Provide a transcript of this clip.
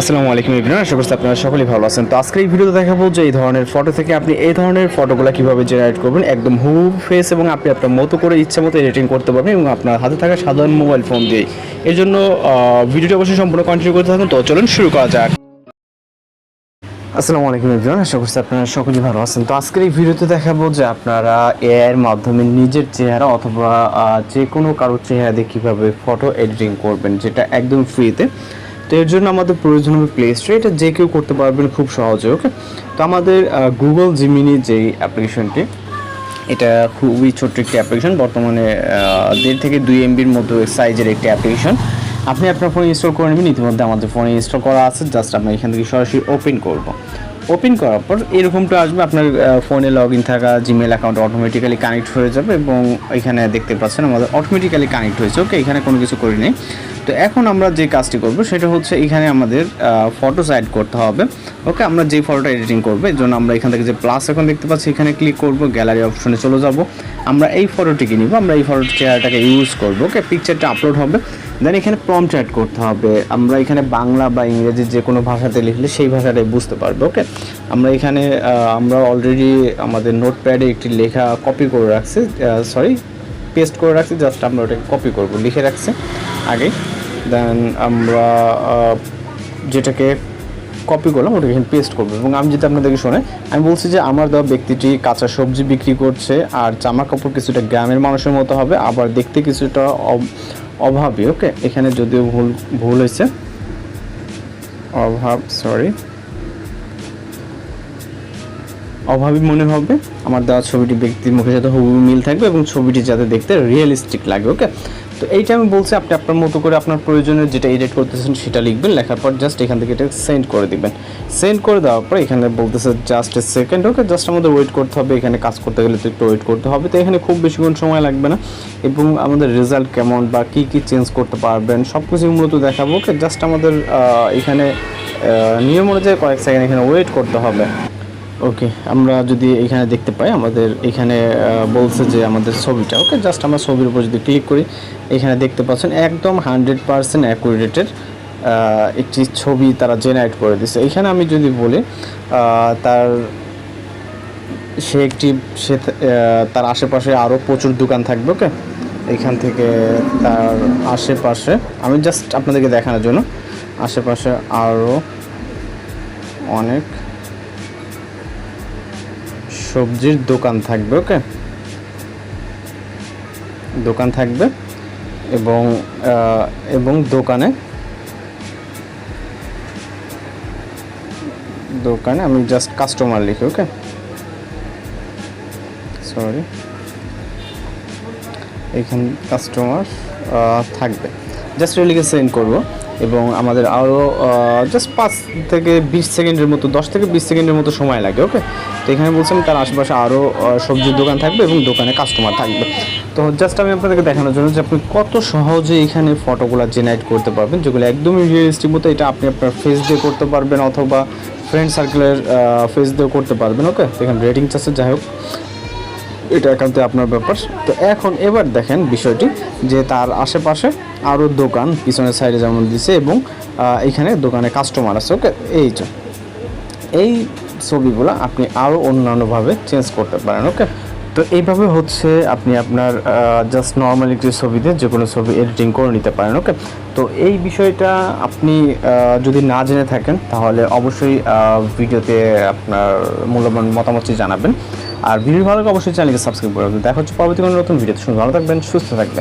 আসসালামু আলাইকুম ইবরান আশা করছি আপনারা সকলেই ভালো আছেন। তো আজকের এই ভিডিওতে দেখাবো যে এই ধরনের ফটো থেকে আপনি এই ধরনের ফটোগুলো কীভাবে জেনারেট করবেন, একদম হু ফেস এবং আপনি আপনার মতো করে ইচ্ছা মতো এডিটিং করতে পারবেন এবং আপনার হাতে থাকা সাধারণ মোবাইল ফোন দিয়ে এর জন্য ভিডিওটি অবশ্যই সম্পূর্ণ কন্টিনিউ করতে থাকুন। তো চলুন শুরু করা যাক। আসসালামু আলাইকুম এভরিওয়ান, আশা করছি আপনারা সকলেই ভালো আছেন। তো আজকের এই ভিডিওতে দেখাবো যে আপনারা এআই এর মাধ্যমে নিজের চেহারা অথবা যে কোনো কারোর চেহারা দিয়ে কীভাবে ফটো এডিটিং করবেন, যেটা একদম ফ্রিতে তো এর জন্য আমাদের প্রয়োজন হবে প্লে স্টোরে এটা যে কেউ করতে পারবেন খুব সহজে ওকে তো আমাদের গুগল জিমিনি যেই অ্যাপ্লিকেশনটি এটা খুবই ছোট্ট একটি অ্যাপ্লিকেশন বর্তমানে দেড় থেকে দুই এমবির মতো সাইজের একটি অ্যাপ্লিকেশন আপনি আপনার ফোনে ইনস্টল করে নেবেন, ইতিমধ্যে আমাদের ফোনে ইনস্টল করা আছে জাস্ট আমরা এখান থেকে সরাসরি ওপেন করব। ওপেন করার পর এরকমটা আসবে, আপনার ফোনে লগ ইন থাকা জিমেল অ্যাকাউন্ট অটোমেটিক্যালি কানেক্ট হয়ে যাবে এবং এখানে দেখতে পাচ্ছেন আমাদের অটোমেটিক্যালি কানেক্ট হয়েছে। ওকে এখানে কোনো কিছু করি নেই। তো এখন আমরা যে কাজটি করব, সেটা হচ্ছে এখানে আমাদের ফটোস অ্যাড করতে হবে। ওকে আমরা যে ফটোটা এডিটিং করব, এর জন্য আমরা এখান থেকে যে প্লাস এখন দেখতে পাচ্ছি, এখানে ক্লিক করব গ্যালারি অপশনে চলে যাব। আমরা এই ফটোটিকে নিব, আমরা এই ফটো চেহারাটাকে ইউজ করব। ওকে পিকচারটা আপলোড হবে। দেন এখানে প্রম্পট অ্যাড করতে হবে। আমরা এখানে বাংলা বা ইংরেজি যে কোনো ভাষাতে লিখলে সেই ভাষাটাই বুঝতে পারবে ওকে আমরা এখানে আমরা অলরেডি আমাদের নোটপ্যাডে একটি লেখা কপি করে রাখছি সরি পেস্ট করে রাখছি জাস্ট আমরা ওটাকে কপি করব, লিখে রাখছি আগে। দেন আমরা যেটাকে কপি করলাম, ওটাকে এখানে পেস্ট করব। এবং আমি যদি আপনাদেরকে শোনে আমি বলছি যে আমার দেওয়া ব্যক্তিটি কাঁচা সবজি বিক্রি করছে, আর জামা কাপড় কিছুটা গ্রামের মানুষের মতো হবে, আবার দেখতে কিছুটা অভাবী ওকে এখানে যদিও ভুল ভুল হয়েছে। অভাব সরি অভাবই মনে হবে। আমার দেওয়া ছবিটি ব্যক্তির মুখে যাতে হুবহু মিল থাকবে এবং ছবিটি যাতে দেখতে রিয়েলিস্টিক লাগে ওকে তো এইটা আমি বলছি আপনি আপনার মতো করে আপনার প্রয়োজনের যেটা এডিট করতেছেন সেটা লিখবেন, লেখার পর জাস্ট এখান থেকে এটা সেন্ড করে দিবেন। সেন্ড করে দেওয়ার পর এখানে বলতেছে just a second okay just আমাদের ওয়েট করতে হবে, এখানে কাজ করতে গেলে তো একটু ওয়েট করতে হবে। তো এখানে খুব বেশিক্ষণ সময় লাগবে না এবং আমাদের রেজাল্ট কেমন বা কী কী চেঞ্জ করতে পারবেন সব কিছু মূলত দেখাবো ওকে জাস্ট আমাদের এখানে নিয়ম অনুযায়ী কয়েক সেকেন্ড এখানে ওয়েট করতে হবে। ওকে আমরা যদি এখানে দেখতে পাই, আমাদের এখানে বলছে যে আমাদের ছবিটা। ওকে জাস্ট আমরা ছবির উপর যদি ক্লিক করি, এখানে দেখতে পাচ্ছেন একদম হান্ড্রেড পারসেন্ট অ্যাকুরেটেড একটি ছবি তারা জেনারেট করে দিছে। এখানে আমি যদি বলি তার, সে একটি, সে তার আশেপাশে আরও প্রচুর দোকান থাকবে ওকে এখান থেকে তার আশেপাশে, আমি জাস্ট আপনাদেরকে দেখানোর জন্য, আশেপাশে আরও অনেক সবজির দোকান থাকবে, ওকে? দোকান থাকবে এবং এবং দোকানে দোকানে আমি জাস্ট কাস্টমার লিখি, ওকে? সরি এখানে কাস্টমার থাকবে। জাস্ট লিখে সেন্ড করব। এবং আমাদের আরও জাস্ট পাঁচ থেকে বিশ সেকেন্ডের মতো, দশ থেকে বিশ সেকেন্ডের মতো সময় লাগে ওকে তো এখানে বলছিলাম তার আশেপাশে আরও সবজির দোকান থাকবে এবং দোকানে কাস্টমার থাকবে। তো জাস্ট আমি আপনাদেরকে দেখানোর জন্য যে আপনি কত সহজে এখানে ফটোগুলো জেনারেট করতে পারবেন, যেগুলো একদমই রিয়েলিস্টিক মতো, এটা আপনি আপনার ফেস দিয়ে করতে পারবেন অথবা ফ্রেন্ড সার্কেলের ফেস দিয়েও করতে পারবেন ওকে এখানে রেটিং আছে যাই হোক। এটা একান্তই আপনার ব্যাপার। তো এখন এবার দেখেন বিষয়টি, যে তার আশেপাশে আরও দোকান পিছনের সাইডে যেমন দিছে এবং এখানে দোকানে কাস্টমার আছে। ওকে, এই এই ছবিগুলো আপনি আরও অন্যান্যভাবে চেঞ্জ করতে পারেন, ওকে? তো এইভাবে হচ্ছে আপনি আপনার জাস্ট নর্মাল একটি ছবিতে যে কোনো ছবি এডিটিং করে নিতে পারেন ওকে তো এই বিষয়টা আপনি যদি না জেনে থাকেন, তাহলে অবশ্যই ভিডিওতে আপনার মূল্যবান মতামতটি জানাবেন। আর ভিডিও ভালো অবশ্যই চ্যানেলকে সাবস্ক্রাইব করে দেখা হচ্ছে পরবর্তী কোনো নতুন ভিডিওতে। শুনে ভালো থাকবেন, সুস্থ থাকবেন।